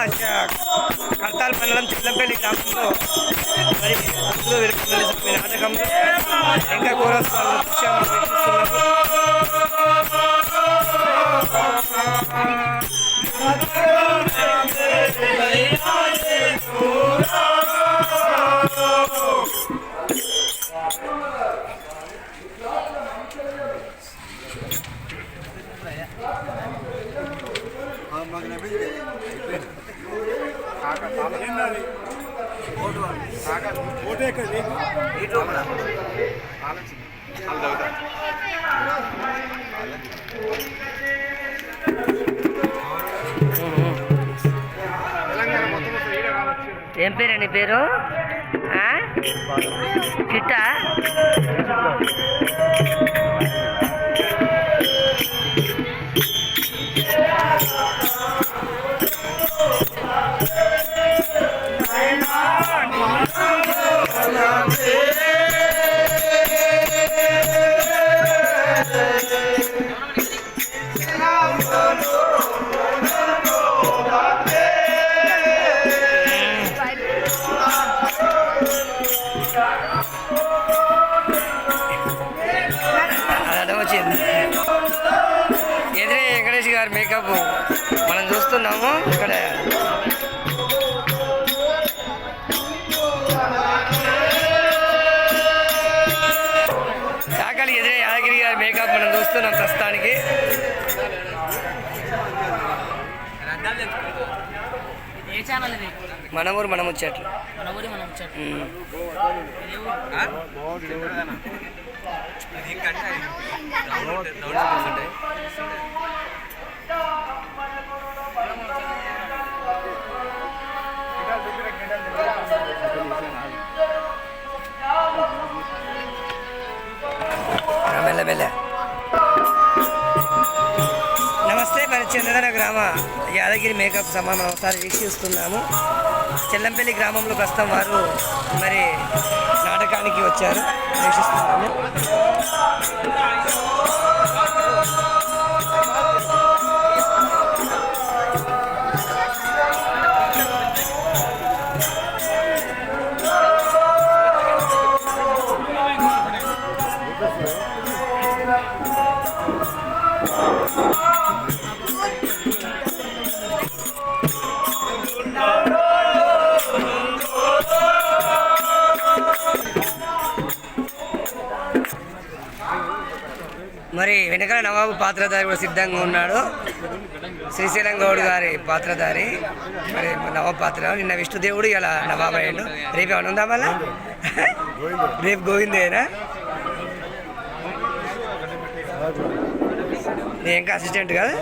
కర్తాల మండలం చిల్లంపల్లి గ్రామంలో మరి అందులో వెలుగుతున్న స్వామి నాటకంలో ఇంకా కోరస్ ఏం పేరు నీ పేరు ఆ? చిట్టా వచ్చింది ఎదురే వెంకటేష్ గారి మేకప్ మనం చూస్తున్నాము ఇక్కడ. చాకలి ఎదురే యాదగిరి గారి మేకప్ మనం చూస్తున్నాం ప్రస్తుతానికి. ఏ ఛానల్ ఇది? మన ఊరు? మనం వచ్చేట్లు మన ఊరి మనం వచ్చాడు ఉమ్. మెల్ల మెల్ల. చందన గ్రామ యాదగిరి మేకప్ సమానం ఒకసారి వీక్షిస్తున్నాము. చెల్లంపల్లి గ్రామంలో ప్రస్తుతం వారు మరి నాటకానికి వచ్చారు. వీక్షిస్తున్నాము. మరి వెనకాల నవాబు పాత్రధారి కూడా సిద్ధంగా ఉన్నాడు. శ్రీశైలం గౌడ్ గారి పాత్రధారి. మరి నవాబు పాత్ర నిన్న విష్ణుదేవుడు ఇలా నవాబు అయ్యాడు. రేపు ఏమైనా ఉందా మళ్ళా? రేపు గోవిందేనా? నేను ఇంకా అసిస్టెంట్ కాదు?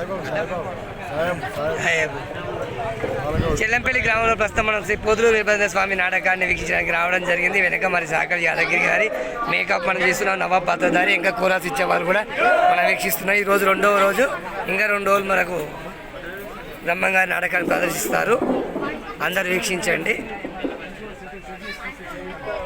చెల్లంపల్లి గ్రామంలో ప్రస్తుతం మనం శ్రీ పొదులు వీరభద్ర స్వామి నాటకాన్ని వీక్షించడానికి రావడం జరిగింది. వెనక మరి సాకలి యాదగిరి గారి మేకప్ మనం చేస్తున్నాం. నవాబ్ పాత్రధారి ఇంకా కూరాస్ ఇచ్చేవారు కూడా మనం వీక్షిస్తున్నాం. ఈరోజు రెండవ రోజు. ఇంకా రెండు రోజులు మనకు బ్రహ్మంగారి నాటకాన్ని ప్రదర్శిస్తారు. అందరు వీక్షించండి.